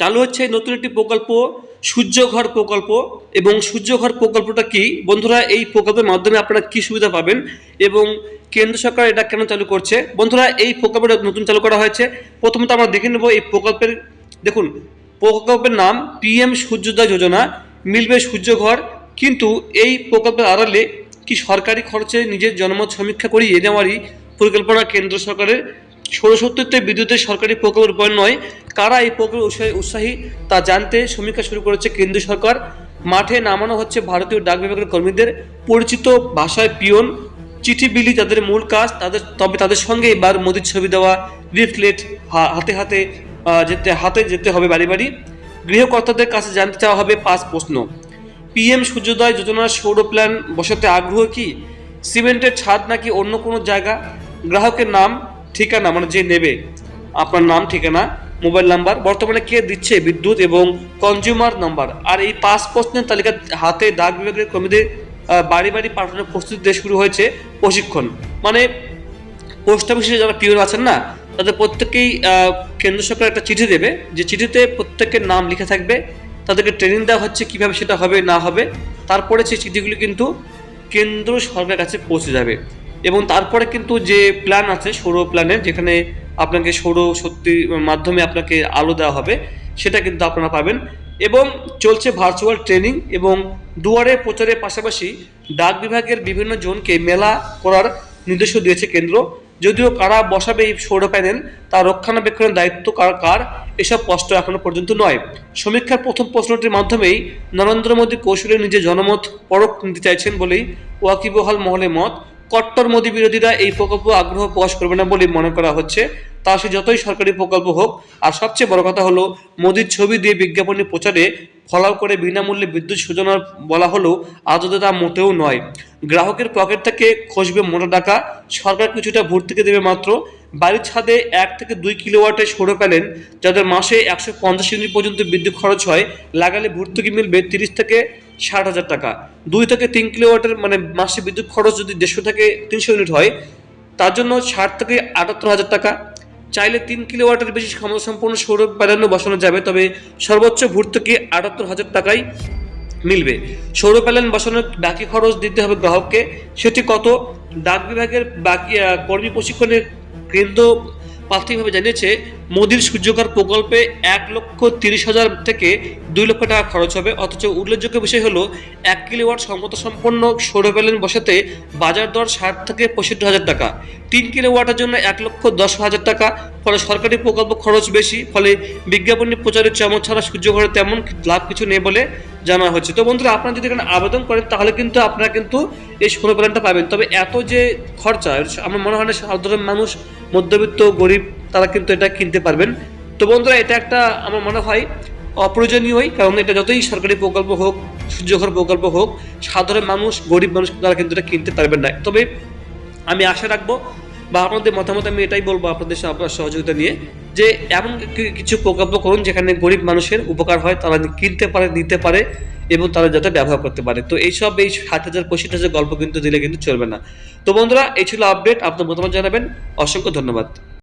চালু হচ্ছে নতুন একটি প্রকল্প, সূর্যঘর প্রকল্প। এবং সূর্যঘর প্রকল্পটা কি? বন্ধুরা, এই প্রকল্পের মাধ্যমে আপনারা কি সুবিধা পাবেন? এবং কেন্দ্র সরকার এটা কেন চালু করছে? বন্ধুরা, এই প্রকল্পটা নতুন চালু করা হয়েছে। প্রথমত আমরা দেখে নেব এই প্রকল্পের, দেখুন, প্রকল্পের নাম পিএম সূর্যোদয় যোজনা, মিলবে সূর্যঘর। কিন্তু এই প্রকল্পের আড়ালে কি সরকারি খরচে নিজের জনমত সমীক্ষা করিয়ে নেওয়ারই পরিকল্পনা কেন্দ্র সরকারের? ষোলসত্তরতে বিদ্যুতের সরকারি প্রকল্প রূপায়ণ নয়। কারা এই প্রকল্পে উৎসাহী উৎসাহী তা জানতে সমীক্ষা শুরু করেছে কেন্দ্রীয় সরকার। মাঠে নামানো হচ্ছে ভারতীয় ডাক বিভাগের কর্মীদের। পরিচিত ভাষায় পিয়ন, চিঠি বিলি তাদের মূল কাজ। তাদের তবে তাদের সঙ্গে এবার মোদির ছবি দেওয়া লিফলেট হাতে হাতে যেতে হাতে যেতে হবে বাড়ি বাড়ি। গৃহকর্তাদের কাছে জানতে চাওয়া হবে পাঁচ প্রশ্ন। পিএম সূর্যোদয় যোজনার সৌর প্ল্যান বসাতে আগ্রহ কি? সিমেন্টের ছাদ নাকি অন্য কোনো জায়গা? গ্রাহকের নাম ঠিকানা মানে যে নেবে, আপনার নাম, ঠিকানা, মোবাইল নাম্বার, বর্তমানে কে দিচ্ছে বিদ্যুৎ এবং কনজিউমার নাম্বার। আর এই পাঁচ প্রশ্নের তালিকা হাতে ডাক বিভাগের কর্মীদের বাড়ি বাড়ি পাঠানোর প্রস্তুতি দিয়ে শুরু হয়েছে প্রশিক্ষণ। মানে পোস্ট অফিসে যারা পিওর আছেন না, তাদের প্রত্যেকেই কেন্দ্র সরকার একটা চিঠি দেবে। যে চিঠিতে প্রত্যেকের নাম লিখে থাকবে, তাদেরকে ট্রেনিং দেওয়া হচ্ছে, কীভাবে সেটা হবে, না হবে। তারপরে সেই চিঠিগুলি কিন্তু কেন্দ্র সরকারের কাছে পৌঁছে যাবে। এবং তারপরে কিন্তু যে প্ল্যান আছে সৌর প্ল্যানের যেখানে আপনাকে সৌর শক্তির মাধ্যমে আপনাকে আলো দেওয়া হবে, সেটা কিন্তু আপনারা পাবেন। এবং চলছে ভার্চুয়াল ট্রেনিং এবং দুয়ারে প্রচারের পাশাপাশি ডাক বিভাগের বিভিন্ন জনকে মেলা করার নির্দেশও দিয়েছে কেন্দ্র। যদিও কারা বসাবে এই সৌর প্যানেল তার রক্ষণাবেক্ষণের দায়িত্ব কার কার, এসব স্পষ্ট এখনও পর্যন্ত নয়। সমীক্ষার প্রথম প্রশ্নটির মাধ্যমেই নরেন্দ্র মোদী কৌশলে নিজের জনমত পরখ নিতে চাইছেন বলেই ওয়াকিবহাল মহলে মত কট্টর মোদী বিরোধীরা এই প্রকল্প আগ্রহ প্রকাশ করবে না বলে মনে করা হচ্ছে। তা সে যতই সরকারি প্রকল্প হোক, আর সবচেয়ে বড় কথা হলো, মোদির ছবি দিয়ে বিজ্ঞাপনী প্রচারে ফলাও করে বিনামূল্যে বিদ্যুৎ সূচনার বলা হলেও আদতে তা মোটেও নয়। গ্রাহকের পকেট থেকে খসবে মোটা টাকা, সরকার কিছুটা ভর্তুকি দেবে মাত্র। বাড়ির ছাদে এক থেকে দুই কিলোওয়াটের সৌর প্যানেল, যাদের মাসে একশো পঞ্চাশ ইউনিট পর্যন্ত বিদ্যুৎ খরচ হয়, লাগালে ভর্তুকি মিলবে তিরিশ থেকে ষাট হাজার টাকা। দুই থেকে তিন কিলোওয়াটের মানে মাসে বিদ্যুৎ খরচ যদি দেড়শো থেকে তিনশো ইউনিট হয়, তার জন্য ষাট থেকে আটাত্তর হাজার টাকা। চাইলে তিন কিলোওয়াটের বেশি ক্ষমতা সম্পন্ন সৌর প্যানেলও বসানো যাবে, তবে সর্বোচ্চ ভর্তুকি আটাত্তর হাজার টাকায় মিলবে। সৌর প্যানেল বসানোর বাকি খরচ দিতে হবে গ্রাহককে। সেটি কত? ডাক বিভাগের বাকি কর্মী প্রশিক্ষণের কেন্দ্র প্রাথমিকভাবে জানিয়েছে মোদির সূর্যকর প্রকল্পে এক লক্ষ তিরিশ হাজার থেকে দুই লক্ষ টাকা খরচ হবে। অথচ উল্লেখযোগ্য বিষয় হলো, এক কিলোওয়াট ক্ষমতা সম্পন্ন সৌর প্যানেল বসাতে বাজার দর ষাট থেকে পঁয়ষট্টি হাজার টাকা। তিন কিলোওয়াটের জন্য এক লক্ষ দশ হাজার টাকা। ফলে সরকারি প্রকল্প খরচ বেশি, ফলে বিজ্ঞাপনী প্রচারের চমক ছাড়া সূর্যঘরে তেমন লাভ কিছু নেই বলে জানা হচ্ছে। তো বন্ধুরা, আপনারা যদি এখানে আবেদন করেন, তাহলে কিন্তু আপনারা কিন্তু এই সোলো প্ল্যানটা পাবেন। তবে এত যে খরচা, আমার মনে হয় না সাধারণ মানুষ, মধ্যবিত্ত, গরিব তারা কিন্তু এটা কিনতে পারবেন। তো বন্ধুরা, এটা একটা আমার মনে হয় অপ্রয়োজনীয়ই কারণ এটা যতই সরকারি প্রকল্প হোক, সূর্যঘর প্রকল্প হোক, সাধারণ মানুষ, গরিব মানুষ তারা কিন্তু এটা কিনতে পারবেন না। তবে আমি আশা রাখব বা আপনাদের মতামত আমি এটাই বলব আপনাদের আপনার সহযোগিতা নিয়ে যে এমন কিছু প্রকল্প করুন যেখানে গরিব মানুষের উপকার হয়, তারা কিনতে পারে, নিতে পারে এবং তারা যাতে ব্যবহার করতে পারে। তো এইসব এই সাত হাজার, পঁচিশ হাজার গল্প কিন্তু দিলে কিন্তু চলবে না। তো বন্ধুরা, এই ছিল আপডেট, আপনার মতামত জানাবেন। অসংখ্য ধন্যবাদ।